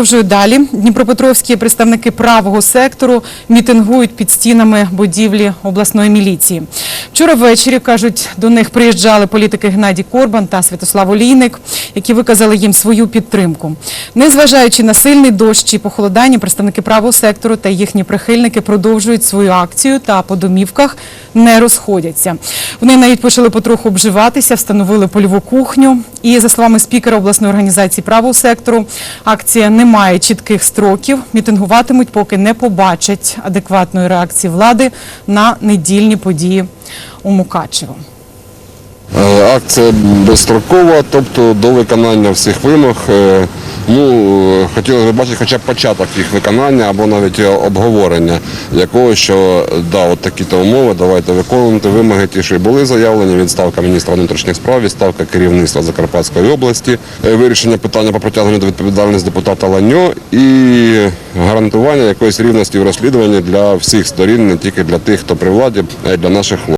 Продовжую далі. Дніпропетровські представники правого сектору мітингують під стінами будівлі обласної міліції. Вчора ввечері, кажуть, до них приїжджали політики Геннадій Корбан та Святослав Олійник, які виказали їм свою підтримку. Незважаючи на сильний дощ і похолодання, представники правого сектору та їхні прихильники продовжують свою акцію та по домівках не розходяться. Вони навіть почали потроху обживатися, встановили польову кухню. І за словами спікера обласної організації правого сектору, акція не має чітких строків. Мітингуватимуть, поки не побачать адекватної реакції влади на недільні події у Мукачево. Е, Акція безстрокова, тобто до виконання всіх вимог. Е, Ну, е, хотілося б бачити хоча б початок їх виконання або навіть обговорення якого, що да, от такі-то умови, давайте виконувати вимоги, ті, що були заявлені, відставка міністра внутрішніх справ, відставка керівництва Закарпатської області, вирішення питання про притягнення до відповідальності депутата Ланьо і гарантування якоїсь рівності в розслідуванні для всіх сторін, не тільки для тих, хто при владі, а й для наших хлопців.